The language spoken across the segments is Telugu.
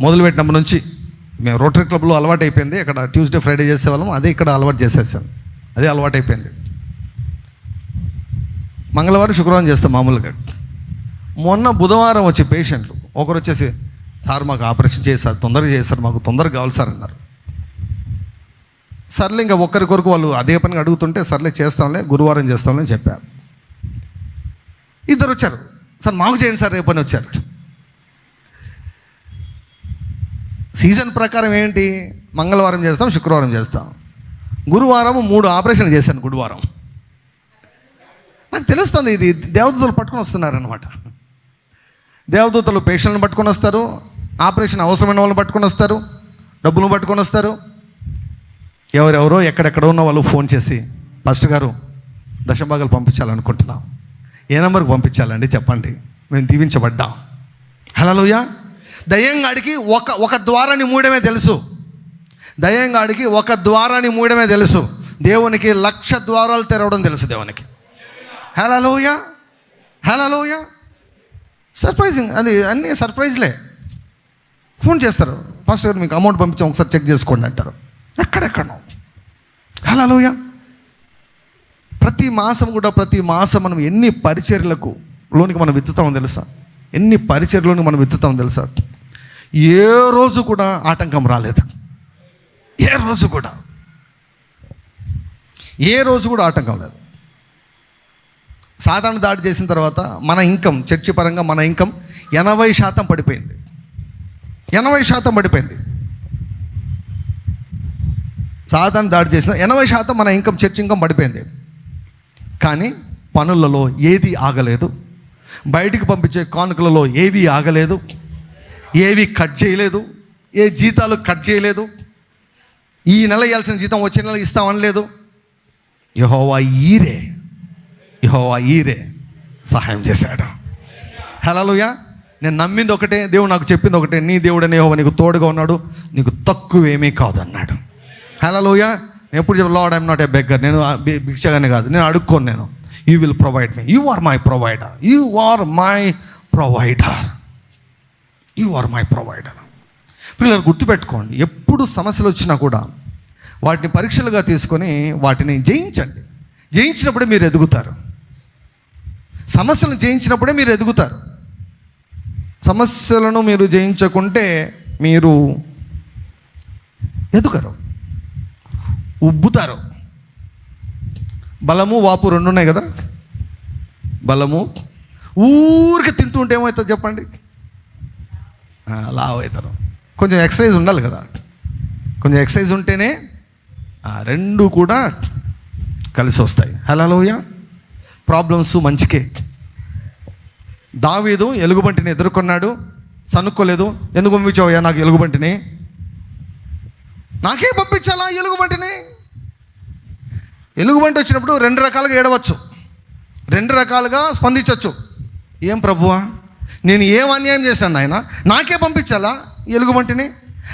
మొదలుపెట్టినప్పటి నుంచి మేము రోటరీ క్లబ్లో అలవాటు అయిపోయింది. ఇక్కడ ట్యూస్డే ఫ్రైడే చేసేవాళ్ళం. అదే ఇక్కడ అలవాటు చేసేసాను అదే అలవాటు అయిపోయింది. మంగళవారం శుక్రవారం చేస్తాం మామూలుగా. మొన్న బుధవారం వచ్చే పేషెంట్లు. ఒకరు వచ్చేసి సార్ మాకు ఆపరేషన్ చేశారు తొందరగా చేశారు మాకు తొందరగా కావాలి సార్ అన్నారు. సర్లే ఇంకా ఒక్కరి కొరకు వాళ్ళు అదే పనిగా అడుగుతుంటే సర్లే చేస్తాంలే గురువారం చేస్తాంలే అని చెప్పారు. ఇద్దరు వచ్చారు. సార్ మాకు చేయండి సార్ రేపని వచ్చారు. సీజన్ ప్రకారం ఏంటి? మంగళవారం చేస్తాం శుక్రవారం చేస్తాం. గురువారం మూడు ఆపరేషన్లు చేశాను గురువారం. నాకు తెలుస్తుంది ఇది దేవదూతలు పట్టుకొని వస్తున్నారనమాట దేవదూతలు పేషెంట్లను పట్టుకొని వస్తారు ఆపరేషన్ అవసరమైన వాళ్ళని పట్టుకొని వస్తారు డబ్బులు పట్టుకొని వస్తారు. ఎవరెవరో ఎక్కడెక్కడ ఉన్న వాళ్ళు ఫోన్ చేసి ఫస్ట్ గారు దశభాగాలు పంపించాలనుకుంటున్నాం. ఏ నెంబర్కి పంపించాలండి? చెప్పండి. మేము దీవించబడ్డాం. హలోయా దయ్యంగాడికి ఒక ఒక ద్వారాన్ని మూయడమే తెలుసు. దయ్యంగాడికి ఒక ద్వారాన్ని మూయడమే తెలుసు. దేవునికి లక్ష ద్వారాలు తెరవడం తెలుసు దేవునికి. హలోయ హలోయ సర్ప్రైజింగ్. అది అన్నీ సర్ప్రైజ్లే. ఫోన్ చేస్తారు. ఫస్ట్ గారు మీకు అమౌంట్ పంపించాం ఒకసారి చెక్ చేసుకోండి అంటారు. ఎక్కడెక్కడో. హలోయ ప్రతి మాసం కూడా ప్రతి మాసం మనం ఎన్ని పరిచర్లకు లోనికి మనం విత్తుతామో తెలుసా? ఎన్ని పరిచర్లోనికి మనం విత్తుతామో తెలుసా? ఏ రోజు కూడా ఆటంకం రాలేదు. ఏ రోజు కూడా. ఏ రోజు కూడా ఆటంకం లేదు. సాధారణ దాడి చేసిన తర్వాత మన ఇన్కమ్ చర్చి పరంగా మన ఇన్కమ్ ఎనభై శాతం పడిపోయింది. ఎనభై శాతం పడిపోయింది. సాధారణ దాడి చేసిన ఎనభై శాతం మన ఇన్కమ్ చర్చ్ ఇన్కమ్ పడిపోయింది. కానీ పనులలో ఏది ఆగలేదు. బయటికి పంపించే కానుకలలో ఏవి ఆగలేదు. ఏవి కట్ చేయలేదు ఏ జీతాలు కట్ చేయలేదు ఈ నెల ఇవ్వాల్సిన జీతం వచ్చే నెల ఇస్తామనలేదు యహోవా ఈరే యహోవా ఈరే సహాయం చేశాడు. హలోయా నేను నమ్మింది ఒకటే దేవుడు నాకు చెప్పింది ఒకటే నీ దేవుడనే యెహోవా నీకు తోడుగా ఉన్నాడు నీకు తక్కువేమీ కాదన్నాడు. అన్నాడు నేను ఎప్పుడు చెప్పి lord I'm not a beggar నేను భిక్షగానే కాదు నేను అడుక్కోను నేను. You will provide me you are my provider you are my provider you are my provider పిల్లలు గుర్తుపెట్టుకోండి ఎప్పుడు సమస్యలు వచ్చినా కూడా వాటిని పరీక్షలుగా తీసుకొని వాటిని జయించండి. జయించినప్పుడే మీరు ఎదుగుతారు. సమస్యలను జయించినప్పుడే మీరు ఎదుగుతారు. సమస్యలను మీరు జయించకుంటే మీరు ఎదుగరు. ఉబ్బుతారు. బలము వాపు రెండు ఉన్నాయి కదా? బలము. ఊరికి తింటుంటే ఉంటే ఏమవుతుంది చెప్పండి? లావు అవుతారు. కొంచెం ఎక్సర్సైజ్ ఉండాలి కదా. కొంచెం ఎక్సర్సైజ్ ఉంటేనే రెండు కూడా కలిసి వస్తాయి. హలోయ ప్రాబ్లమ్స్ మంచికే. దావీదు ఎలుగుబంటిని ఎదుర్కొన్నాడు. సనుక్కోలేదు. ఎందుకు పంపించావయ్యా నాకు ఎలుగుబంటిని? నాకే పంపించాలా ఎలుగుబంటిని? ఎలుగుబంటి వచ్చినప్పుడు రెండు రకాలుగా ఏడవచ్చు. రెండు రకాలుగా స్పందించవచ్చు. ఏం ప్రభువా? నేను ఏం అన్యాయం చేశాను ఆయన నాకే పంపించాలా ఎలుగుబంటిని?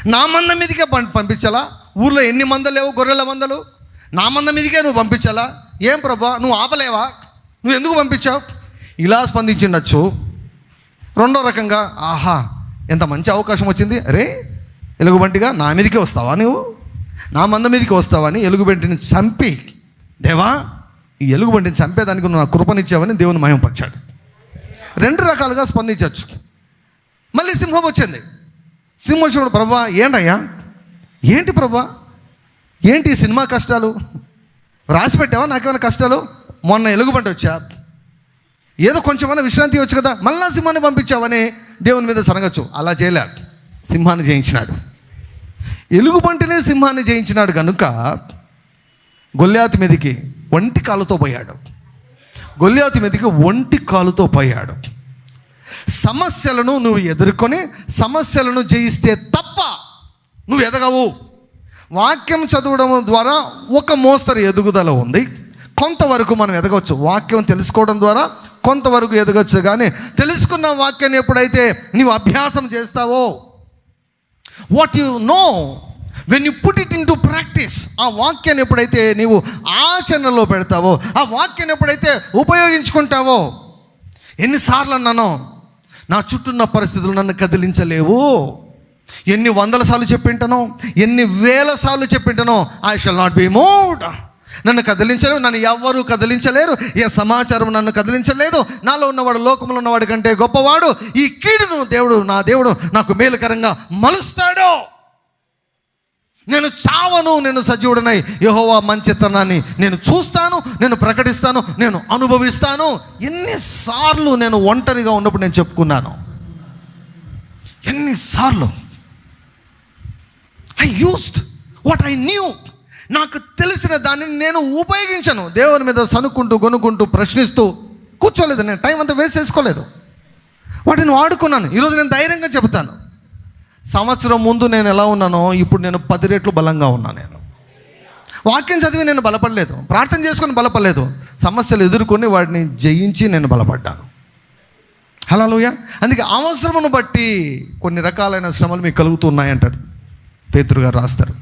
నా మంద మీదకే పంపించాలా? ఊర్లో ఎన్ని మందలు లేవు? గొర్రెల మందలు? నా మంద మీదకే నువ్వు పంపించాలా? ఏం ప్రభా? నువ్వు ఆపలేవా? నువ్వు ఎందుకు పంపించావు? ఇలా స్పందించిండొచ్చు. రెండో రకంగా ఆహా ఎంత మంచి అవకాశం వచ్చింది. అరే ఎలుగుబంటిగా నా మీదకే వస్తావా నువ్వు? నా మంద మీదకి వస్తావా అని ఎలుగుబంటిని చంపి దేవా ఈ ఎలుగుబంటిని చంపేదానికి నువ్వు నా కృపనిచ్చావని దేవుని మహిమపరిచాడు. రెండు రకాలుగా స్పందించవచ్చు. మళ్ళీ సింహం వచ్చింది. సింహం వచ్చినప్పుడు ప్రభా ఏంటయ్యా? ఏంటి ప్రభా? ఏంటి సినిమా కష్టాలు? రాసి పెట్టావా? నాకేమైనా కష్టాలు? మొన్న ఎలుగుబంటి వచ్చా? ఏదో కొంచెమైనా విశ్రాంతి వచ్చు కదా? మళ్ళా సింహాన్ని పంపించావని దేవుని మీద సనగచ్చు. అలా చేయలే. సింహాన్ని జయించినాడు. ఎలుగుబంటినే సింహాన్ని జయించినాడు కనుక గొల్లాతి మీదకి ఒంటి కాలుతో పోయాడు. గొల్లాతి మీదకి ఒంటి కాలుతో పోయాడు. సమస్యలను నువ్వు ఎదుర్కొని సమస్యలను జయిస్తే తప్ప నువ్వు ఎదగవు. వాక్యం చదవడం ద్వారా ఒక మోస్తరు ఎదుగుదల ఉంది. కొంతవరకు మనం ఎదగవచ్చు. వాక్యం తెలుసుకోవడం ద్వారా కొంతవరకు ఎదగచ్చు కానీ తెలుసుకున్న వాక్యాన్ని ఎప్పుడైతే నీవు అభ్యాసం చేస్తావో what you know when you put it into practice ఆ వాక్యాన్ని ఎప్పుడైతే నీవు ఆచరణలో పెడతావో ఆ వాక్యాన్ని ఎప్పుడైతే ఉపయోగించుకుంటావో ఎన్నిసార్లు అన్నానో నా చుట్టూన్న పరిస్థితులు నన్ను కదిలించలేవు. ఎన్ని వందల సార్లు చెప్పింటానో ఎన్ని వేల సార్లు చెప్పింటానో I shall not be moved నన్ను కదిలించలేవు నన్ను ఎవ్వరూ కదిలించలేరు. ఏ సమాచారం నన్ను కదిలించలేదు. నాలో ఉన్నవాడు లోకంలో ఉన్నవాడి కంటే గొప్పవాడు. ఈ కీడును దేవుడు నా దేవుడు నాకు మేలుకరంగా మలుస్తాడో. నేను చావను నేను సజీవుడనై యహోవా మంచితనాన్ని నేను చూస్తాను నేను ప్రకటిస్తాను నేను అనుభవిస్తాను. ఎన్నిసార్లు నేను ఒంటరిగా ఉన్నప్పుడు నేను చెప్పుకున్నాను. ఎన్నిసార్లు? I used what I knew నాకు తెలిసిన దానిని నేను ఉపయోగించను. దేవుని మీద సనుక్కుంటూ కొనుక్కుంటూ ప్రశ్నిస్తూ కూర్చోలేదు నేను. టైం అంతా వేస్ట్ చేసుకోలేదు. వాటిని వాడుకున్నాను. ఈరోజు నేను ధైర్యంగా చెబుతాను. సంవత్సరం ముందు నేను ఎలా ఉన్నానో ఇప్పుడు నేను పది రెట్లు బలంగా ఉన్నాను నేను. వాక్యం చదివి నేను బలపడలేదు. ప్రార్థన చేసుకొని బలపడలేదు. సమస్యలు ఎదుర్కొని వాటిని జయించి నేను బలపడ్డాను. హలోయ అందుకే అవసరమును బట్టి కొన్ని రకాలైన శ్రమలు మీకు కలుగుతున్నాయంటాడు పేతురు గారు రాస్తారు.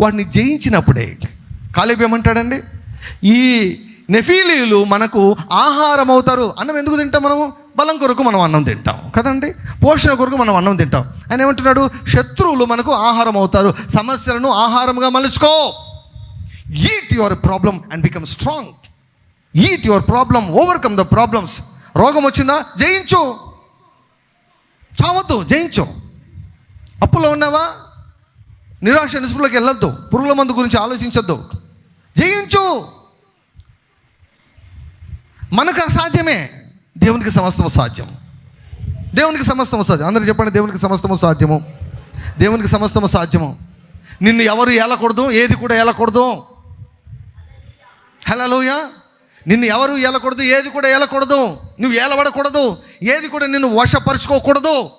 వాటిని జయించినప్పుడే కాలేబ్ ఏమంటాడండి? ఈ నెఫీలీలు మనకు ఆహారం అవుతారు అన్నం ఎందుకు తింటాం మనము? బలం కొరకు మనం అన్నం తింటాం. కదండి? పోషణ కొరకు మనం అన్నం తింటాం. ఆయన ఏమంటున్నాడు? శత్రువులు మనకు ఆహారం అవుతారు. సమస్యలను ఆహారంగా మలుచుకో. Eat your problem and become strong eat your problem overcome the problems రోగం వచ్చిందా? జయించు. చావద్దు జయించు. అప్పులో ఉన్నావా? నిరాశ నిస్పృహలోకి వెళ్ళొద్దు. పురుగుల మందు గురించి ఆలోచించొద్దు. జయించు. మనకు అసాధ్యమే. దేవునికి సమస్తము సాధ్యం. దేవునికి సమస్తము సాధ్యం. అందరూ చెప్పండి దేవునికి సమస్తము సాధ్యము? దేవునికి సమస్తము సాధ్యము? నిన్ను ఎవరు ఏలకూడదు? ఏది కూడా ఏలకూడదు. హలోయా నిన్ను ఎవరు ఏలకూడదు? ఏది కూడా ఏలకూడదు. నువ్వు ఏలబడకూడదు. ఏది కూడా నిన్ను వశపరుచుకోకూడదు.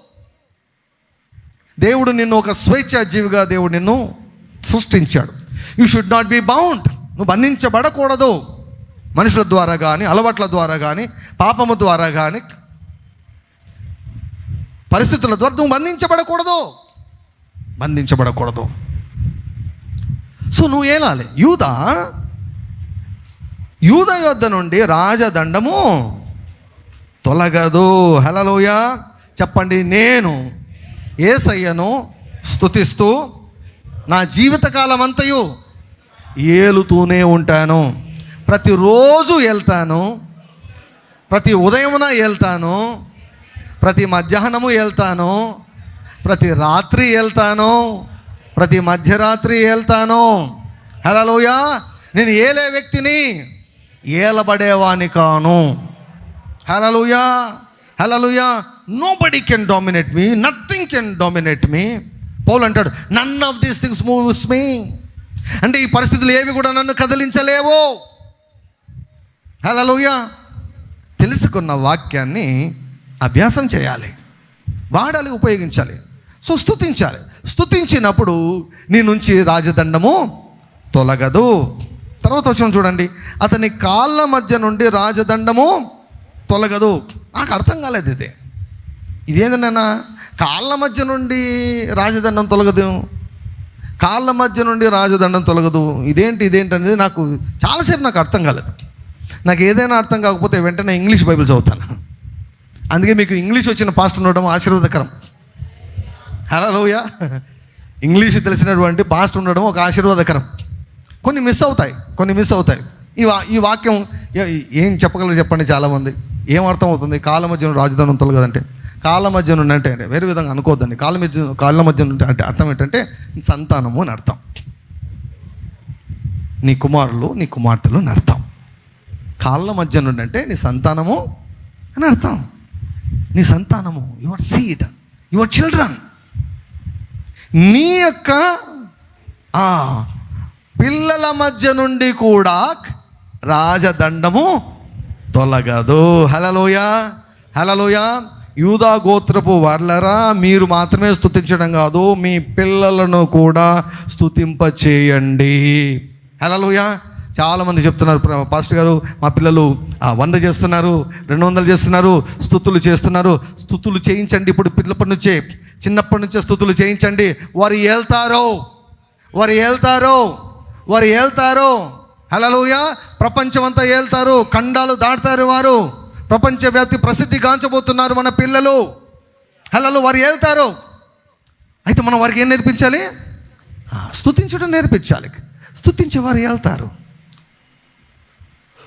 దేవుడు నిన్ను ఒక స్వేచ్ఛ జీవిగా దేవుడు నిన్ను సృష్టించాడు. You should not be bound నువ్వు బంధించబడకూడదు. మనుషుల ద్వారా కానీ అలవాట్ల ద్వారా కానీ పాపము ద్వారా కానీ పరిస్థితుల ద్వారా నువ్వు బంధించబడకూడదు. బంధించబడకూడదు. సో నువ్వు ఏలాలి? యూద? యూద యొద్ద నుండి రాజదండము తొలగదు. హలలోయ చెప్పండి నేను ఏసయ్యను స్తుతిస్తూ నా జీవితకాలం అంతయు ఏలుతూనే ఉంటాను. ప్రతిరోజు వెళ్తాను ప్రతి ఉదయమున వెళ్తాను ప్రతి మధ్యాహ్నము వెళ్తాను ప్రతి రాత్రి వెళ్తాను ప్రతి మధ్యరాత్రి వెళ్తాను హలోయా నేను ఏలే వ్యక్తిని ఏలబడేవాని కాను. Hallelujah hallelujah nobody can dominate me nothing can dominate me Paul అంటాడు none of these things moves me అంటే ఈ పరిస్థితులు ఏవి కూడా నన్ను కదిలించలేవు. హలలుయా తెలుసుకున్న వాక్యాన్ని అభ్యాసం చేయాలి. వాడాలి ఉపయోగించాలి. సో స్తుతించాలి. స్తుతించినప్పుడు నీ నుంచి రాజదండము తొలగదు. తర్వాత వచ్చిన చూడండి. అతని కాళ్ళ మధ్య నుండి రాజదండము తొలగదు. నాకు అర్థం కాలేదు ఇది. ఇదేంటన్నా కాళ్ళ మధ్య నుండి రాజదండం తొలగదు. కాళ్ళ మధ్య నుండి రాజదండం తొలగదు. ఇదేంటి ఇదేంటి అనేది నాకు చాలాసేపు నాకు అర్థం కాలేదు. నాకు ఏదైనా అర్థం కాకపోతే వెంటనే ఇంగ్లీష్ బైబిల్ చదువుతాను. అందుకే మీకు ఇంగ్లీష్ వచ్చిన పాస్ట్ ఉండడం ఆశీర్వాదకరం. హలోయ ఇంగ్లీష్ తెలిసినటువంటి పాస్ట్ ఉండడం ఒక ఆశీర్వాదకరం. కొన్ని మిస్ అవుతాయి కొన్ని మిస్ అవుతాయి. ఈ వా ఈ వాక్యం ఏం చెప్పగలరు చెప్పండి చాలామంది? ఏం అర్థం అవుతుంది కాళ్ళ మధ్యన రాజధాని ఉంటుంది కదంటే కాళ్ళ మధ్య నుండి అంటే అంటే వేరే విధంగా అనుకోవద్దండి. కాళ్ళ మధ్య కాళ్ళ మధ్య నుండి అంటే అర్థం ఏంటంటే సంతానము అని అర్థం. నీ కుమారులు నీ కుమార్తెలు అని అర్థం. కాళ్ళ మధ్య నుండి అంటే నీ సంతానము అని అర్థం. నీ సంతానము యువర్ సీడ్ యువర్ చిల్డ్రన్ నీ యొక్క పిల్లల మధ్య నుండి కూడా రాజదండము తొలగదు. హలలోయ హలలోయ యూదా గోత్రపు వర్లరా మీరు మాత్రమే స్తుతించడం కాదు మీ పిల్లలను కూడా స్తుతింప చేయండి హలలోయ చాలామంది చెప్తున్నారు ప్ర- పాస్టర్ గారు మా పిల్లలు వంద చేస్తున్నారు రెండు వందలు చేస్తున్నారు స్థుతులు చేస్తున్నారు స్థుతులు చేయించండి ఇప్పుడు పిల్లప్పటి నుంచే చిన్నప్పటి నుంచే స్థుతులు చేయించండి. వారు వెళ్తారో వారు వెళ్తారో వారు వెళ్తారో హలలుయా ప్రపంచం అంతా వెళ్తారు ఖండాలు దాటుతారు వారు. ప్రపంచవ్యాప్తి ప్రసిద్ధి గాంచబోతున్నారు మన పిల్లలు. హలలు వారు వెళ్తారు అయితే మనం వారికి ఏం నేర్పించాలి? స్థుతించడం స్తుతించడం నేర్పించాలి స్తుతించేవారు వెళ్తారు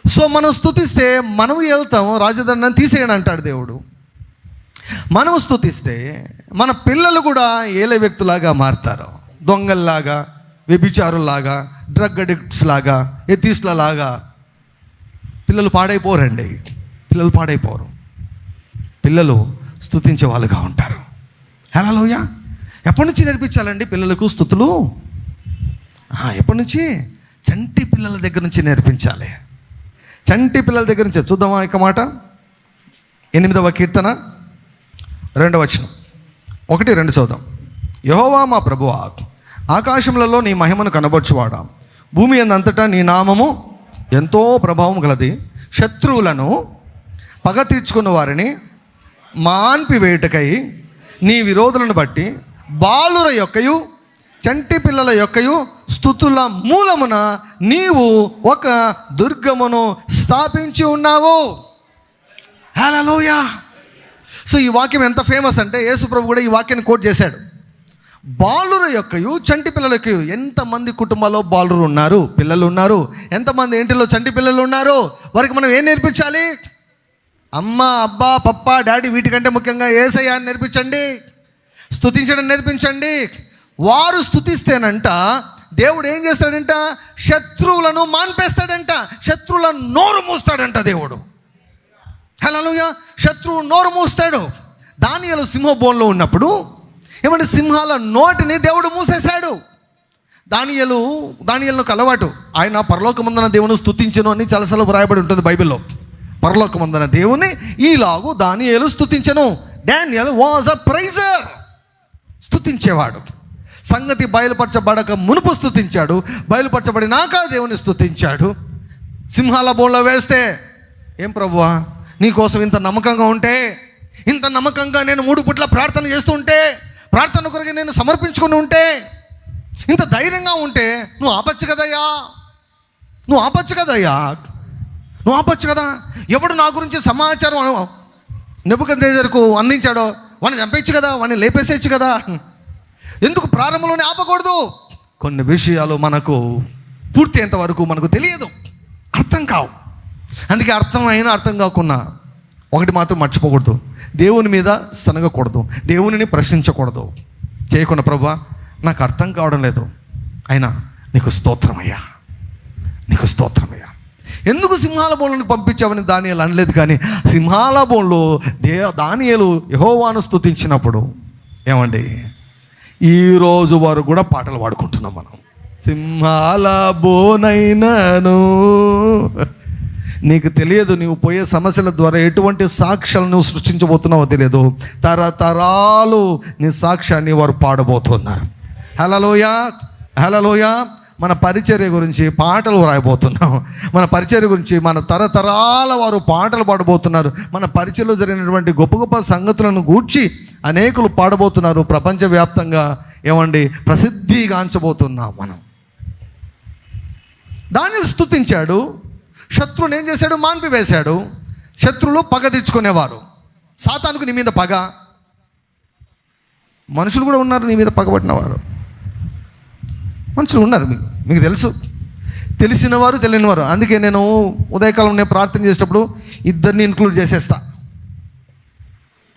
సో మనం స్థుతిస్తే మనం వెళ్తాం రాజదండాన్ని తీసేయడం అంటాడు దేవుడు. మనం స్థుతిస్తే మన పిల్లలు కూడా ఏలే వ్యక్తులాగా మారుతారు. దొంగల్లాగా వ్యభిచారులాగా డ్రగ్ అడిక్ట్స్ లాగా ఎథీస్ల పిల్లలు పాడైపోరండి. పిల్లలు పాడైపోరు. పిల్లలు స్థుతించే వాళ్ళుగా ఉంటారు. హలోయ ఎప్పటి నుంచి నేర్పించాలండి పిల్లలకు స్థుతులు ఎప్పటి నుంచి? చంటి పిల్లల దగ్గర నుంచి నేర్పించాలి. చంటి పిల్లల దగ్గర నుంచి చూద్దామా ఇక మాట? ఎనిమిదవ కీర్తన రెండవ వచనం. ఒకటి రెండు చూద్దాం యహోవా మా ప్రభువా ఆకాశములలో నీ మహిమను కనబరుచువాడా? భూమి అంతటా నీ నామము ఎంతో ప్రభావం గలది. శత్రువులను పగ తీర్చుకున్న వారిని మాన్పివేయుటకై నీ విరోధులను బట్టి బాలుర యొక్కయు చంటి పిల్లల యొక్కయు స్థుతుల మూలమున నీవు ఒక దుర్గమును స్థాపించి ఉన్నావు. హలోయా సో ఈ వాక్యం ఎంత ఫేమస్ అంటే యేసుప్రభు కూడా ఈ వాక్యాన్ని కోట్ చేశాడు. బాలుర యొక్కయు చంటి పిల్లలకి ఎంతమంది కుటుంబాల్లో బాలురు ఉన్నారు పిల్లలు ఉన్నారు ఎంతమంది ఇంటిలో చంటి పిల్లలు ఉన్నారు వారికి మనం ఏం నేర్పించాలి? అమ్మ అబ్బా పప్ప డాడీ వీటికంటే ముఖ్యంగా ఏసయ్య అని నేర్పించండి స్తుతించడం నేర్పించండి వారు స్తుతిస్తేనంట దేవుడు ఏం చేస్తాడంట? శత్రువులను మాన్పేస్తాడంట శత్రువుల నోరు మూస్తాడంట దేవుడు. హలోయ శత్రువు నోరు మూస్తాడు. దానియలు సింహబోన్లో ఉన్నప్పుడు ఏమంటే సింహాల నోటిని దేవుడు మూసేశాడు. దానియలు దానియలకు అలవాటు. ఆయన పరలోకమందన దేవుని స్థుతించను అని చలసలు వ్రాయబడి ఉంటుంది బైబిల్లో. పరలోకమందన దేవుని ఈలాగు దానియలు స్థుతించను డానియల్ వాజ్ అ ప్రైజర్ స్తుతించేవాడు. సంగతి బయలుపరచబడక మునుపు స్థుతించాడు బయలుపరచబడినాక దేవుని స్తుతించాడు. సింహాల బోన్లో వేస్తే ఏం ప్రభువా నీకోసం ఇంత నమ్మకంగా ఉంటే ఇంత నమ్మకంగా నేను మూడు పుట్ల ప్రార్థన చేస్తూ ఉంటే ప్రార్థన కొరకు నేను సమర్పించుకుని ఉంటే ఇంత ధైర్యంగా ఉంటే నువ్వు ఆపచ్చు కదయ్యా? నువ్వు ఆపచ్చు కదయ్యా? నువ్వు ఆపచ్చు కదా? ఎవడు నా గురించి సమాచారం నెబుకద్నేజర్కు అందించాడో వాడిని చంపేయచ్చు కదా? వాడిని లేపేసేయచ్చు కదా? ఎందుకు ప్రారంభంలోనే ఆపకూడదు? కొన్ని విషయాలు మనకు పూర్తయ్యేంత వరకు మనకు తెలియదు. అర్థం కావు. అందుకే అర్థం అయినా అర్థం కాకున్నా ఒకటి మాత్రం మర్చిపోకూడదు. దేవుని మీద సనగకూడదు. దేవునిని ప్రశ్నించకూడదు. చేయకుండా ప్రభా నాకు అర్థం కావడం లేదు. అయినా నీకు స్తోత్రమయ్యా నీకు స్తోత్రమయ్యా ఎందుకు సింహాల బోన్లను పంపించావని దానియలు అనలేదు కానీ సింహాల బోన్లో దే దానియలు యహోవాను స్తుతించినప్పుడు ఏమండి? ఈ రోజు వరకు కూడా పాటలు పాడుకుంటున్నాం మనం. సింహాల బోనైనను. నీకు తెలియదు నీవు పోయే సమస్యల ద్వారా ఎటువంటి సాక్ష్యాలను నువ్వు సృష్టించబోతున్నావో తెలియదు. తరతరాలు నీ సాక్ష్యాన్ని వారు పాడబోతున్నారు. హలలోయ హలలోయ మన పరిచర్య గురించి పాటలు రాయబోతున్నాం. మన పరిచర్య గురించి మన తరతరాల వారు పాటలు పాడబోతున్నారు. మన పరిచయలో జరిగినటువంటి గొప్ప గొప్ప సంగతులను గూర్చి అనేకులు పాడబోతున్నారు. ప్రపంచవ్యాప్తంగా ఏమండి? ప్రసిద్ధిగాంచబోతున్నాం మనం. దానిని స్తుతించాడు. శత్రువుని ఏం చేశాడు? మాన్పివేశాడు. శత్రువులు పగ తీర్చుకునేవారు. సాతానుకు నీ మీద పగ. మనుషులు కూడా ఉన్నారు నీ మీద పగబట్టినవారు. మనుషులు ఉన్నారు మీకు మీకు తెలుసు. తెలిసిన వారు తెలియని వారు అందుకే నేను ఉదయకాలం నేను ప్రార్థన చేసేటప్పుడు ఇద్దరిని ఇన్క్లూడ్ చేసేస్తా.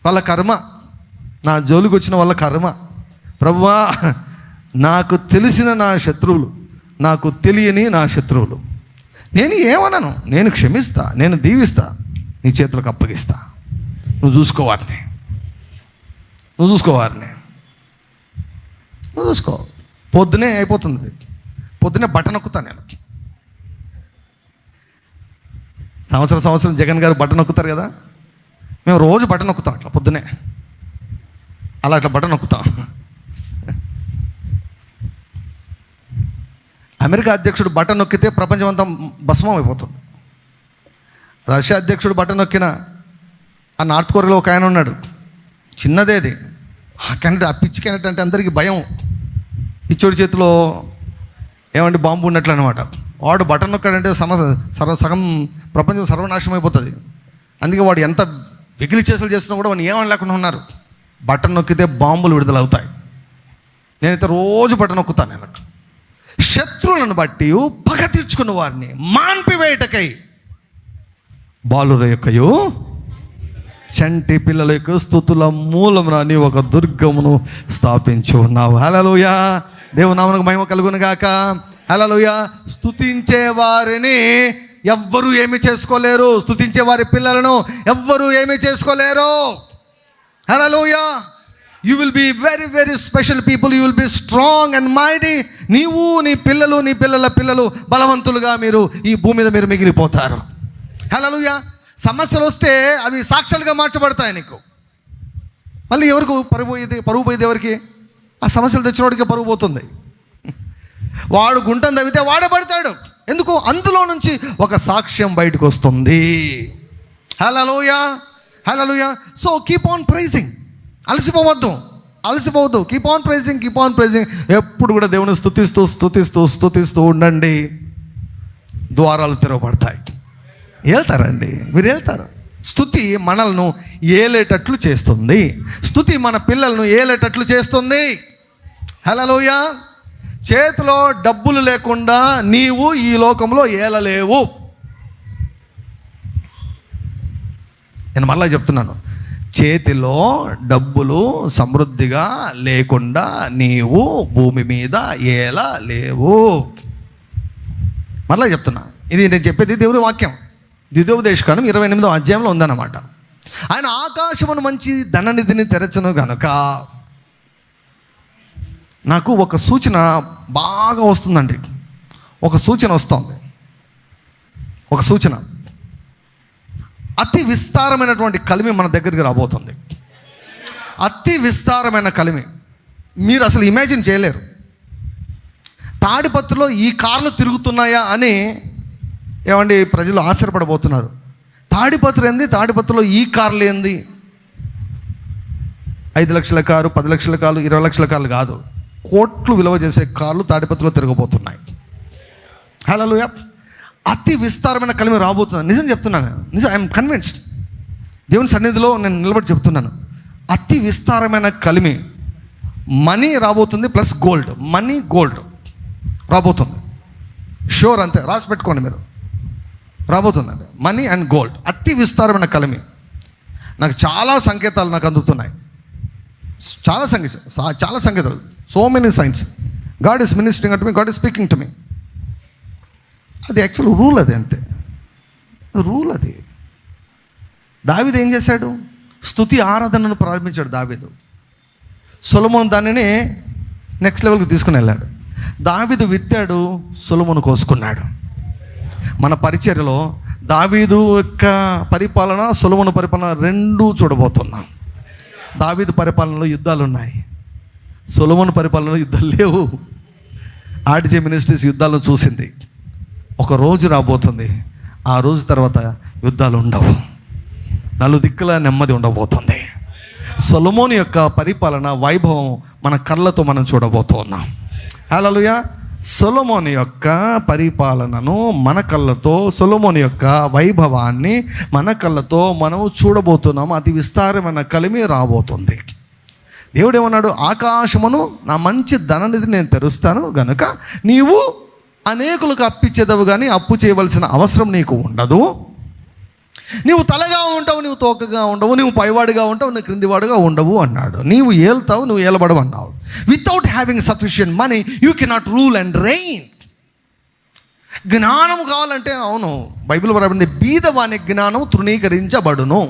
వాళ్ళ కర్మ నా జోలికి వచ్చిన వాళ్ళ కర్మ. ప్రభువా నాకు తెలిసిన నా శత్రువులు నాకు తెలియని నా శత్రువులు. నేను ఏమనను? నేను క్షమిస్తా నేను దీవిస్తా నీ చేతులకు అప్పగిస్తా. నువ్వు చూసుకోవాలని నువ్వు చూసుకోవాలని నువ్వు చూసుకో. పొద్దునే అయిపోతుంది పొద్దునే బటన్ నొక్కుతా నేను. సంవత్సరం సంవత్సరం జగన్ గారు బటన్ నొక్కుతారు కదా? మేము రోజు బటన్ నొక్కుతాం అట్లా పొద్దునే. అలా అట్లా బటన్ నొక్కుతాం. అమెరికా అధ్యక్షుడు బటన్ నొక్కితే ప్రపంచం అంతా భస్మం అయిపోతుంది. రష్యా అధ్యక్షుడు బటన్ నొక్కిన ఆ నార్త్ కొరియాలో ఒక ఆయన ఉన్నాడు. చిన్నదేది ఆ కెనడా ఆ పిచ్చి కెనడా అంటే అందరికీ భయం. పిచ్చోడి చేతిలో ఏమంటే బాంబు ఉన్నట్లు అనమాట వాడు బటన్ నొక్కాడంటే సమ సర్వ సగం ప్రపంచం సర్వనాశనం అయిపోతుంది అందుకే వాడు ఎంత వెకిలి చేసలు చేస్తున్నా కూడా వాడిని ఏమని లేకుండా ఉన్నారు. బటన్ నొక్కితే బాంబులు విడుదలవుతాయి. నేనైతే రోజు బటన్ నొక్కుతాను నేను. శత్రువులను బట్టి పగ తీర్చుకున్న వారిని మాన్పివేయటకై బాలుర యొక్కయు చంటి పిల్లల యొక్క స్థుతుల మూలమున ఒక దుర్గమును స్థాపించు ఉన్నావు. హలోయా దేవునామనకు మహిమ కలుగును గాక. హలలుయా స్తుతించే వారిని ఎవ్వరూ ఏమి చేసుకోలేరు. స్థుతించే వారి పిల్లలను ఎవ్వరూ ఏమి చేసుకోలేరు. Hallelujah you will be very very special people you will be strong and mighty నీవు నీ పిల్లలు నీ పిల్లల పిల్లలు బలవంతులుగా మీరు ఈ భూమి మీద మీరు మిగిలిపోతారు. హలోయ సమస్యలు వస్తే అవి సాక్ష్యాలుగా మార్చబడతాయి నీకు. మళ్ళీ ఎవరికి పరుగు పోయేది పరుగు పోయేది ఎవరికి? ఆ సమస్యలు తెచ్చినోడికి పరుగు పోతుంది. వాడు గుంటను తవ్వితే వాడే పడతాడు. ఎందుకు? అందులో నుంచి ఒక సాక్ష్యం బయటకు వస్తుంది hallelujah hallelujah so keep on praising అలసిపోవద్దు. అలసిపోవద్దు. Keep on praising keep on praising ఎప్పుడు కూడా దేవుని స్థుతిస్తూ స్థుతిస్తూ స్థుతిస్తూ ఉండండి. ద్వారాలు తెరవబడతాయి. వెళ్తారండి మీరు వెళ్తారు స్థుతి మనల్ని ఏలేటట్లు చేస్తుంది. స్థుతి మన పిల్లలను ఏలేటట్లు చేస్తుంది. హలోయ చేతిలో డబ్బులు లేకుండా నీవు ఈ లోకంలో ఏలలేవు. నేను మళ్ళీ చెప్తున్నాను. చేతిలో డబ్బులు సమృద్ధిగా లేకుండా నీవు భూమి మీద ఏలా లేవు మరలా చెప్తున్నా. ఇది నేను చెప్పేది దేవుని వాక్యం. ద్వితోపదేశకాండం ఇరవై ఎనిమిదో అధ్యాయంలో ఉందన్నమాట. ఆయన ఆకాశమును మంచి ధననిధిని తెరచను గనుక నాకు ఒక సూచన బాగా వస్తుందండి. ఒక సూచన వస్తుంది. ఒక సూచన. అతి విస్తారమైనటువంటి కలిమి మన దగ్గరికి రాబోతుంది. అతి విస్తారమైన కలిమి. మీరు అసలు ఇమాజిన్ చేయలేరు. తాడిపత్రిలో ఈ కార్లు తిరుగుతున్నాయా అని ఏమండి ప్రజలు ఆశ్చర్యపడబోతున్నారు. తాడిపత్రి ఏంది తాడిపత్రిలో ఈ కార్లు ఏంది? ఐదు లక్షల కారు పది లక్షల కార్లు ఇరవై లక్షల కార్లు కాదు. కోట్లు విలువ చేసే కార్లు తాడిపత్రిలో తిరగబోతున్నాయి. హలో అతి విస్తారమైన కలిమి రాబోతున్నాను నిజం చెప్తున్నాను. నిజం ఐఎమ్ కన్విన్స్డ్. దేవుని సన్నిధిలో నేను నిలబడి చెప్తున్నాను. అతి విస్తారమైన కలిమి మనీ రాబోతుంది ప్లస్ గోల్డ్. మనీ గోల్డ్ రాబోతుంది. షూర్ అంతే రాసి పెట్టుకోండి మీరు. రాబోతుందండి. మనీ అండ్ గోల్డ్ అతి విస్తారమైన కలిమి. నాకు చాలా సంకేతాలు నాకు అందుతున్నాయి. చాలా సంకేత చాలా సంకేతాలు. So many signs God is ministering to me God is speaking to me అది యాక్చువల్ రూల్ అది అంతే. రూల్ అది. దావీదు ఏం చేశాడు? స్తుతి ఆరాధనను ప్రారంభించాడు దావీదు. సులభం దానిని నెక్స్ట్ లెవెల్కి తీసుకుని వెళ్ళాడు. దావిదు విత్తాడు సులమును కోసుకున్నాడు. మన పరిచర్యలో దావీదు యొక్క పరిపాలన సొలమును పరిపాలన రెండూ చూడబోతున్నాం. దావీదు పరిపాలనలో యుద్ధాలు ఉన్నాయి సులభన పరిపాలనలో యుద్ధాలు లేవు. ఆర్టీజే మినిస్ట్రీస్ యుద్ధాలను చూసింది. ఒక రోజు రాబోతుంది. ఆ రోజు తర్వాత యుద్ధాలు ఉండవు. నలు దిక్కుల నెమ్మది ఉండబోతుంది. సొలమోని యొక్క పరిపాలన వైభవం మన కళ్ళతో మనం చూడబోతున్నాం. హలోయా సొలమోని యొక్క పరిపాలనను మన కళ్ళతో సొలమోని యొక్క వైభవాన్ని మన కళ్ళతో మనం చూడబోతున్నాం అతి విస్తారమైన కలిమి రాబోతుంది. దేవుడు ఏమన్నాడు ఆకాశమును నా మంచి ధననిధి నేను తెరుస్తాను గనుక నీవు అనేకులకు అప్పిచ్చేదవు కానీ అప్పు చేయవలసిన అవసరం నీకు ఉండదు. నీవు తలగా ఉంటావు నీవు తోకగా ఉండవు నువ్వు పైవాడిగా ఉంటావు నువ్వు క్రిందివాడుగా ఉండవు అన్నాడు. నీవు ఏల్తావు నువ్వు ఏలబడవు అన్నావు without having sufficient money you cannot rule and reign జ్ఞానం కావాలంటే అవును బైబిల్ పరబడింది బీదవాని జ్ఞానం తృణీకరించబడును.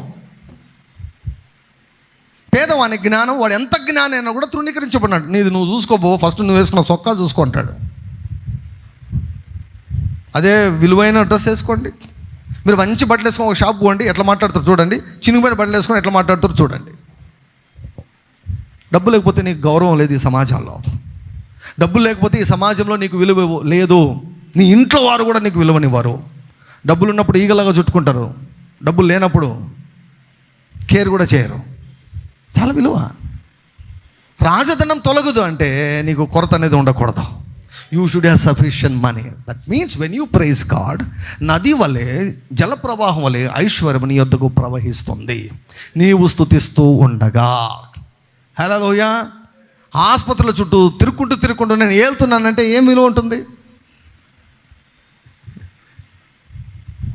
పేదవాని జ్ఞానం వాడు ఎంత జ్ఞానైనా కూడా తృణీకరించబడినాడు. నీది నువ్వు చూసుకోబో ఫస్ట్ నువ్వు వేసుకున్న సొక్కా చూసుకుంటాడు అదే విలువైన డ్రెస్ వేసుకోండి. మీరు మంచి బట్టలు వేసుకొని ఒక షాప్ పోండి ఎట్లా మాట్లాడతారు చూడండి. చినిగిపోయిన బట్టలు వేసుకొని ఎట్లా మాట్లాడతారు చూడండి. డబ్బు లేకపోతే నీకు గౌరవం లేదు ఈ సమాజంలో. డబ్బు లేకపోతే ఈ సమాజంలో నీకు విలువ లేదు. నీ ఇంట్లో వారు కూడా నీకు విలువనివ్వరు. డబ్బులు ఉన్నప్పుడు ఈగలాగా చుట్టుకుంటారు. డబ్బులు లేనప్పుడు కేర్ కూడా చేయరు. చాలా విలువ. రాజధనం తొలగదు అంటే నీకు కొరత అనేది ఉండకూడదు. You should have sufficient money that means when you praise God నది వలె జలప్రవాహం వలె ఐశ్వర్యం నీ వద్దకు ప్రవహిస్తుంది. నీవు స్థుతిస్తూ ఉండగా. హలోయ ఆసుపత్రుల చుట్టూ తిరుక్కుంటూ తిరుక్కుంటూ నేను ఏళ్తున్నానంటే ఏం విలువ ఉంటుంది?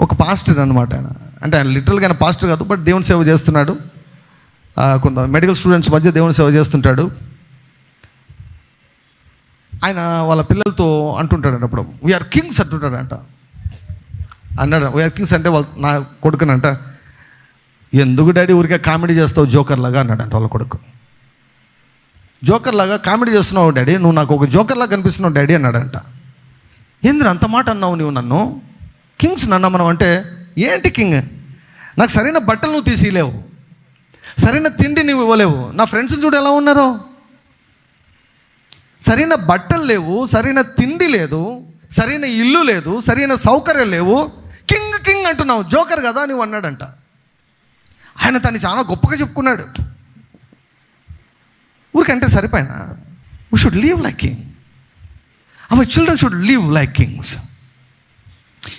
ఒక పాస్టర్ అనమాట ఆయన. అంటే ఆయన లిటరల్గా ఆయన పాస్టర్ కాదు బట్ దేవుని సేవ చేస్తున్నాడు. కొంత మెడికల్ స్టూడెంట్స్ మధ్య దేవుని సేవ చేస్తుంటాడు. ఆయన వాళ్ళ పిల్లలతో అంటుంటాడు అప్పుడు వీఆర్ కింగ్స్ అంటుంటాడంట. అన్నాడు వీఆర్ కింగ్స్ అంటే వాళ్ళ నా కొడుకునంట. ఎందుకు డాడీ ఊరికే కామెడీ చేస్తావు జోకర్ లాగా? అన్నాడంట వాళ్ళ కొడుకు. జోకర్ లాగా కామెడీ చేస్తున్నావు డాడీ నువ్వు నాకు ఒక జోకర్ లాగా కనిపిస్తున్నావు డాడీ అన్నాడంట. ఏంద్ర అంత మాట అన్నావు నువ్వు నన్ను? కింగ్స్ నన్న మనం అంటే ఏంటి కింగ్? నాకు సరైన బట్టలు నువ్వు తీసిలేవు సరైన తిండి నువ్వు ఇవ్వలేవు. నా ఫ్రెండ్స్ చూడు ఎలా ఉన్నారో. సరైన బట్టలు లేవు సరైన తిండి లేదు సరైన ఇల్లు లేదు సరైన సౌకర్యం లేవు. కింగ్ కింగ్ అంటున్నావు జోకర్ కదా నువ్వు అన్నాడంట. ఆయన తను చాలా గొప్పగా చెప్పుకున్నాడు. ఊరికంటే సరిపోయినా we should live like king our children should live like kings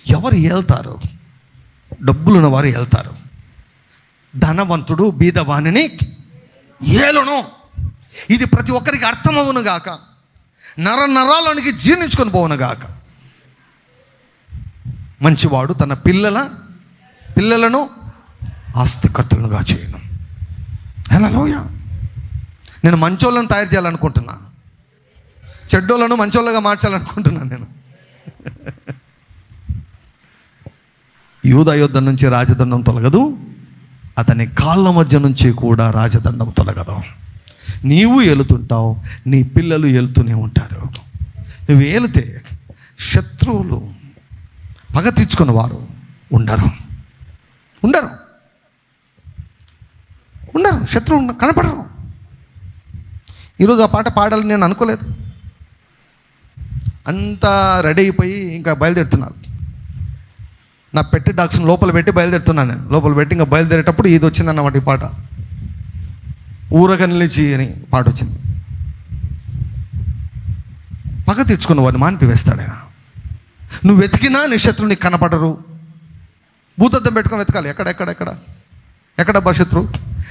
ఎవరు వెళ్తారు డబ్బులున్న వారు వెళ్తారు ధనవంతుడు బీదవాణిని ఏలును. ఇది ప్రతి ఒక్కరికి అర్థమవును గాక. నర నరాలోనికి జీర్ణించుకొని పోవును గాక. మంచివాడు తన పిల్లల పిల్లలను ఆస్తికర్తలుగా చేయను. హలోయ నేను మంచోళ్ళను తయారు చేయాలనుకుంటున్నా. చెడ్డోళ్ళను మంచోళ్ళగా మార్చాలనుకుంటున్నాను నేను. యూద నుంచి రాజదండం తొలగదు. అతని కాళ్ళ మధ్య నుంచి కూడా రాజదండం తొలగదు. నీవు ఏలుతుంటావు నీ పిల్లలు వెళ్తూనే ఉంటారు. నువ్వు ఏలితే శత్రువులు పగ తీర్చుకున్న వారు ఉండరు. ఉండరు. ఉండరు. శత్రువు కనపడరు. ఈరోజు ఆ పాట పాడాలని నేను అనుకోలేదు. అంతా రెడీ అయిపోయి ఇంకా బయలుదేరుతున్నారు. నా పెట్టి డాక్స్ని లోపల పెట్టి బయలుదేరుతున్నాను నేను. లోపల పెట్టి ఇంకా బయలుదేరేటప్పుడు ఇది వచ్చిందన్నమాట ఈ పాట. ఊరక నిలిచి అని పాట వచ్చింది పగ తీర్చుకున్న వారిని మానిపివేస్తాడు ఆయన. నువ్వు వెతికినా నీ శత్రువు నీకు కనపడరు. భూతద్దం పెట్టుకొని వెతకాలి. ఎక్కడ ఎక్కడ ఎక్కడ? ఎక్కడ భవిష్యత్తు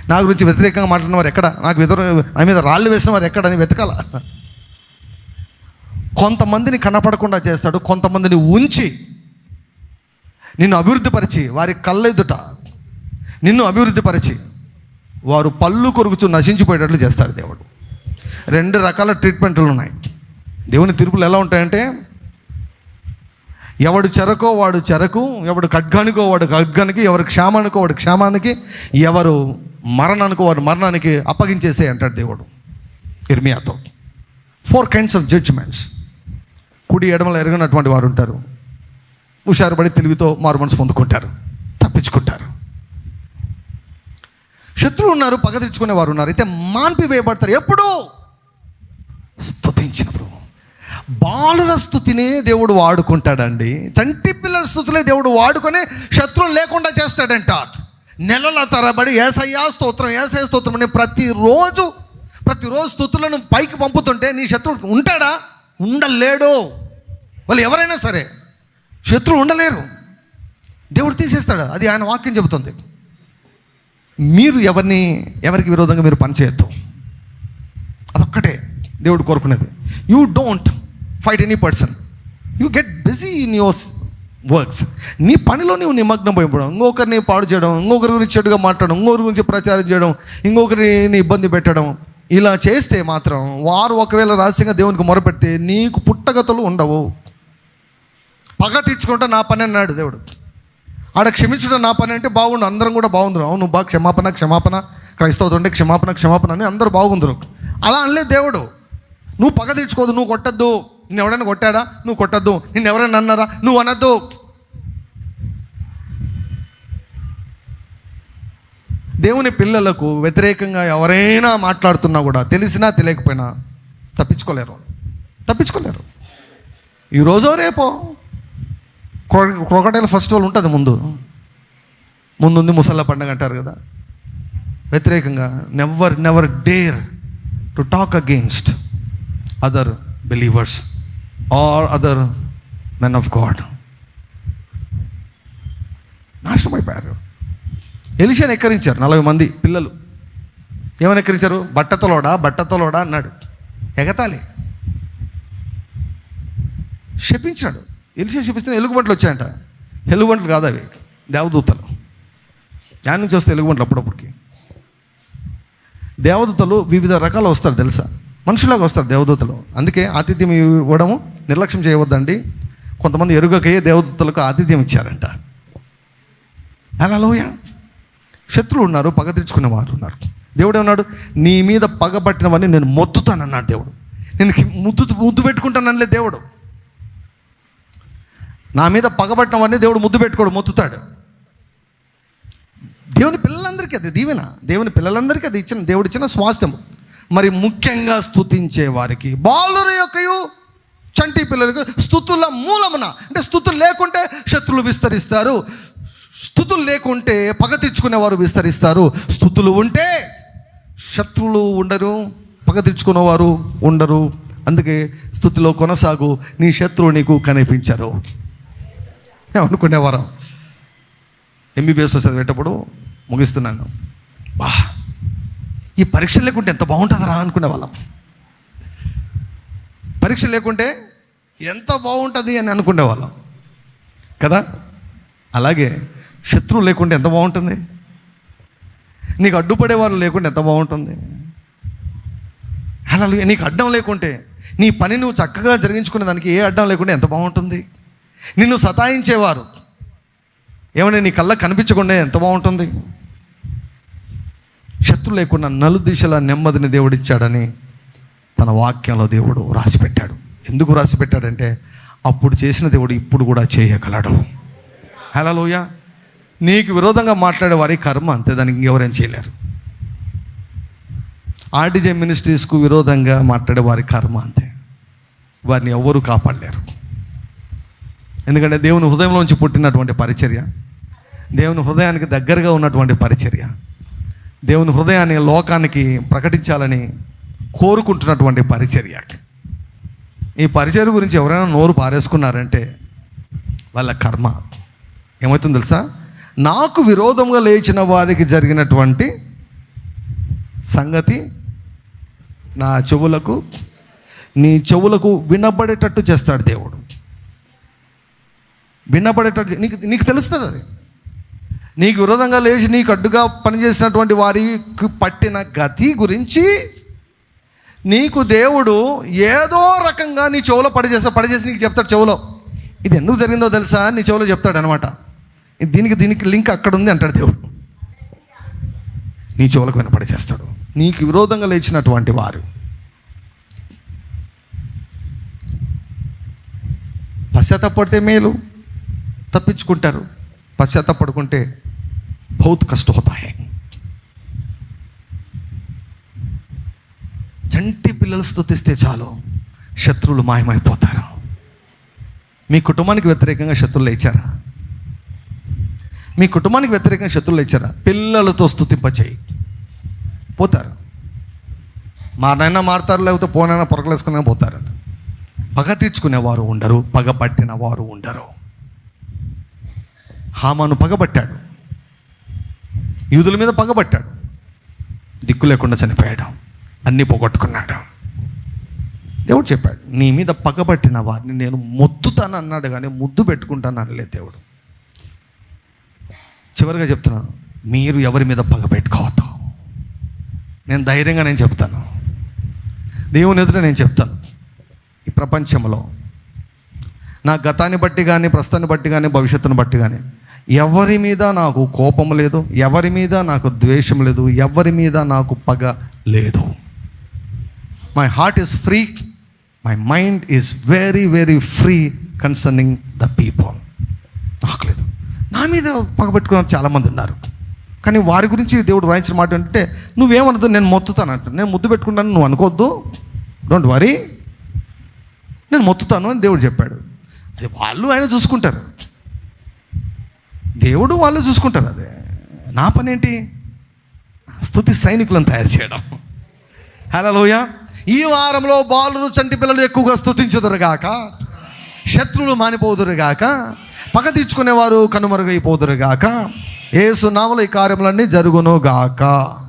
నా గురించి వ్యతిరేకంగా మాట్లాడిన వారు ఎక్కడ? నాకు వ్యతిరే నా మీద రాళ్ళు వేసిన వారు ఎక్కడని వెతకాల? కొంతమందిని కనపడకుండా చేస్తాడు. కొంతమందిని ఉంచి నిన్ను అభివృద్ధిపరిచి వారి కళ్ళెదుట నిన్ను అభివృద్ధిపరిచి వారు పళ్ళు కొరుకుచు నశించిపోయేటట్లు చేస్తాడు దేవుడు. రెండు రకాల ట్రీట్మెంట్లు ఉన్నాయి. దేవుని తీర్పులు ఎలా ఉంటాయంటే ఎవడు చెరకో వాడు చెరకు ఎవడు ఖడ్గానికో వాడు ఖడ్గానికి ఎవరు క్షేమానికో వాడు క్షేమానికి ఎవరు మరణానికో వాడు మరణానికి అప్పగించేసే అంటాడు దేవుడు. ఇర్మియాతో ఫోర్ కైండ్స్ ఆఫ్ జడ్జ్మెంట్స్ కుడి ఎడమల ఎరగనటువంటి వారు ఉంటారు. హుషారుపడి తెలివితో మారు మనసు పొందుకుంటారు తప్పించుకుంటారు శత్రువు ఉన్నారు పగ తెచ్చుకునే వారు ఉన్నారు. అయితే మాన్పి వేయబడతారు. ఎప్పుడు? స్తుతించినప్పుడు. బాలుల స్థుతిని దేవుడు వాడుకుంటాడండి. చంటి పిల్లల స్థుతులే దేవుడు వాడుకొని శత్రువులు లేకుండా చేస్తాడంట. నెలల తరబడి ఏసయ్యా స్తోత్రం ఏసయ్య స్తోత్రం అని ప్రతిరోజు ప్రతిరోజు స్థుతులను పైకి పంపుతుంటే నీ శత్రువు ఉంటాడా? ఉండలేడు. వాళ్ళు ఎవరైనా సరే శత్రువు ఉండలేరు. దేవుడు తీసేస్తాడు. అది ఆయన వాక్యం చెబుతుంది. మీరు ఎవరిని ఎవరికి విరోధంగా మీరు పనిచేయద్దు అదొక్కటే దేవుడు కోరుకునేది. You don't fight any person you get busy in your works నీ పనిలో నువ్వు నిమగ్నం అయిపోవడం ఇంకొకరిని పాడు చేయడం ఇంకొకరి గురించి చెడుగా మాట్లాడడం ఇంకొకరి గురించి ప్రచారం చేయడం ఇంకొకరిని ఇబ్బంది పెట్టడం ఇలా చేస్తే మాత్రం వారు ఒకవేళ రహస్యంగా దేవునికి మొరపెడితే నీకు పుట్టగతులు ఉండవు. పగ తీర్చుకుంటా నా పని అన్నాడు దేవుడు. ఆడ క్షమించడం నా పని అంటే బాగుండు అందరం కూడా బాగుందరు. అవును బాగా క్షమాపణ క్షమాపణ క్రైస్తవుడు అంటే క్షమాపణ క్షమాపణ అని అందరూ బాగుందరు. అలా అనలేదు దేవుడు. నువ్వు పగ తీర్చుకోదు నువ్వు కొట్టద్దు. నిన్ను ఎవరైనా కొట్టాడా? నువ్వు కొట్టద్దు. నిన్ను ఎవరైనా అన్నారా? నువ్వు అనద్దు. దేవుని పిల్లలకు వ్యతిరేకంగా ఎవరైనా మాట్లాడుతున్నా కూడా తెలిసినా తెలియకపోయినా తప్పించుకోలేరు. తప్పించుకోలేరు. ఈరోజో రేపో క్రొకటైల్ ఫెస్టివల్ ఉంటుంది ముందు. ముందుంది ముసళ్ళ పండుగ అంటారు కదా. వ్యతిరేకంగా never never dare to talk against other believers are other men of God నాశనమైపోయారు. అయిపోయారు ఎలిషాని ఎక్కరించారు నలభై మంది పిల్లలు. ఏమని ఎక్కరించారు? బట్టతలోడా? బట్టతలోడా? అన్నాడు. ఎగతాలి శపించాడు. ఎలిషా చూపిస్తే ఎలుగుబంట్లు వచ్చాయంట. ఎలుగుబంట్లు కాదు అవి. దేవదూతలు. దాని నుంచి వస్తే ఎలుగుబంట్లు అప్పుడప్పటికి దేవదూతలు వివిధ రకాలు వస్తారు తెలుసా? మనుషులాగా వస్తారు దేవదూతలు. అందుకే ఆతిథ్యం ఇవ్వడము నిర్లక్ష్యం చేయవద్దండి. కొంతమంది ఎరుగకయ్యే దేవదూతలకు ఆతిథ్యం ఇచ్చారంట. అలా శత్రువులు ఉన్నారు పగ తీర్చుకునే వారు ఉన్నారు. దేవుడు ఏమన్నాడు? నీ మీద పగబట్టినవన్నీ నేను మొత్తుతానన్నాడు దేవుడు. నేను ముద్దు ముద్దు పెట్టుకుంటాననిలే దేవుడు. నా మీద పగబట్టినవన్నీ దేవుడు ముద్దు పెట్టుకోడు మొత్తుతాడు. దేవుని పిల్లలందరికీ అది దీవెన. దేవుని పిల్లలందరికీ అది ఇచ్చిన దేవుడు ఇచ్చిన స్వాస్థ్యం మరి ముఖ్యంగా స్థుతించే వారికి బాలుర యొక్కయు చంటి పిల్లలకు స్థుతుల మూలమున అంటే స్థుతులు లేకుంటే శత్రులు విస్తరిస్తారు. స్థుతులు లేకుంటే పగ తెచ్చుకునేవారు విస్తరిస్తారు. స్థుతులు ఉంటే శత్రువులు ఉండరు పగ తెచ్చుకునేవారు ఉండరు. అందుకే స్థుతిలో కొనసాగు నీ శత్రువు నీకు కనిపించరు. అనుకునేవారం ఎంబీబీఎస్లో చదివేటప్పుడు ముగిస్తున్నాను. బా ఈ పరీక్ష లేకుంటే ఎంత బాగుంటుందిరా అనుకునే వాళ్ళం. పరీక్ష లేకుంటే ఎంత బాగుంటుంది అని అనుకునే వాళ్ళం. కదా? అలాగే శత్రువు లేకుంటే ఎంత బాగుంటుంది? నీకు అడ్డుపడేవారు లేకుంటే ఎంత బాగుంటుంది? అలా నీకు అడ్డం లేకుంటే నీ పని నువ్వు చక్కగా జరిగించుకునే దానికి ఏ అడ్డం లేకుంటే ఎంత బాగుంటుంది? నిన్ను సతాయించేవారు. ఏమైనా నీ కళ్ళ కనిపించకుండా ఎంత బాగుంటుంది? శత్రు లేకుండా నలు దిశల నెమ్మదిని దేవుడిచ్చాడని తన వాక్యంలో దేవుడు రాసిపెట్టాడు. ఎందుకు రాసిపెట్టాడంటే అప్పుడు చేసిన దేవుడు ఇప్పుడు కూడా చేయగలడు. హలోయ నీకు విరోధంగా మాట్లాడే వారి కర్మ అంతే దానికి ఇంకెవరేం చేయలేరు. ఆర్టీజే మినిస్ట్రీస్కు విరోధంగా మాట్లాడే వారి కర్మ అంతే. వారిని ఎవ్వరూ కాపాడలేరు. ఎందుకంటే దేవుని హృదయంలోంచి పుట్టినటువంటి పరిచర్య దేవుని హృదయానికి దగ్గరగా ఉన్నటువంటి పరిచర్య దేవుని హృదయాన్ని లోకానికి ప్రకటించాలని కోరుకుంటున్నటువంటి పరిచర్య ఈ పరిచర్య గురించి ఎవరైనా నోరు పారేసుకున్నారంటే వాళ్ళ కర్మ. ఏమవుతుంది తెలుసా? నాకు విరోధంగా లేచిన వారికి జరిగినటువంటి సంగతి నా చెవులకు నీ చెవులకు వినబడేటట్టు చేస్తాడు దేవుడు. భిన్నపడేటట్టు నీకు నీకు తెలుస్తుంది అది. నీకు విరోధంగా లేచి నీకు అడ్డుగా పనిచేసినటువంటి వారికి పట్టిన గతి గురించి నీకు దేవుడు ఏదో రకంగా నీ చెవులో పడిచేస్తా పడిచేసి నీకు చెప్తాడు చెవులో. ఇది ఎందుకు జరిగిందో తెలుసా? నీ చెవులో చెప్తాడు అనమాట దీనికి దీనికి లింక్ అక్కడ ఉంది అంటాడు దేవుడు. నీ చెవులకు వినపడి చేస్తాడు నీకు విరోధంగా లేచినటువంటి వారు. పశ్చాత్తపడితే మేలు. తప్పించుకుంటారు. పశ్చాత్తపడుకుంటే బహుత్ కష్ట హోతాయి చంటి పిల్లలు స్థుతిస్తే చాలు శత్రువులు మాయమైపోతారు. మీ కుటుంబానికి వ్యతిరేకంగా శత్రువులు లేచారా? మీ కుటుంబానికి వ్యతిరేకంగా శత్రువులు ఇచ్చారా పిల్లలతో స్థుతింపచేయి పోతారు. మారనైనా మారుతారు లేకపోతే పోనైనా పొరకలేసుకునే పోతారు. పగ తీర్చుకునేవారు ఉండరు పగ పట్టిన వారు ఉండరు. హామాను పగబట్టాడు. యూదుల మీద పగబట్టాడు. దిక్కు లేకుండా చనిపోయాడు. అన్నీ పోగొట్టుకున్నాడు. దేవుడు చెప్పాడు నీ మీద పగబట్టిన వారిని నేను మొద్దుతాను అన్నాడు కానీ ముద్దు పెట్టుకుంటాను అనలేదు దేవుడు. చివరిగా చెప్తున్నా మీరు ఎవరి మీద పగబెట్టుకోవద్దు నేను ధైర్యంగా నేను చెప్తాను. దేవుని ఎదుట నేను చెప్తాను. ఈ ప్రపంచంలో నా గతాన్ని బట్టి కానీ ప్రస్తుతాన్ని బట్టి కానీ భవిష్యత్తును బట్టి కానీ ఎవరి మీద నాకు కోపం లేదు ఎవరి మీద నాకు ద్వేషం లేదు ఎవరి మీద నాకు పగ లేదు. My heart is free my mind is very very free concerning the people నాకు లేదు. నా మీద పగబెట్టుకున్న చాలామంది ఉన్నారు. కానీ వారి గురించి దేవుడు రాయించిన మాట అంటే నువ్వేమనద్దు నేను మొత్తుతాను అంట నేను ముద్దు పెట్టుకుంటాను నువ్వు అనుకోవద్దు. డోంట్ వరీ నేను మొత్తుతాను అని దేవుడు చెప్పాడు. అది వాళ్ళు ఆయన చూసుకుంటారు. దేవుడు వాళ్ళు చూసుకుంటారు అదే. నా పని ఏంటి సైనికులను తయారు చేయడం. హలోయ ఈ వారంలో బాలురు చంటి పిల్లలు ఎక్కువగా స్థుతించుదురుగాక. శత్రువులు మానిపోదురుగాక. పగ తీర్చుకునేవారు కనుమరుగైపోదురుగాక. ఏసునామలు ఈ కార్యములన్నీ జరుగునుగాక. గాక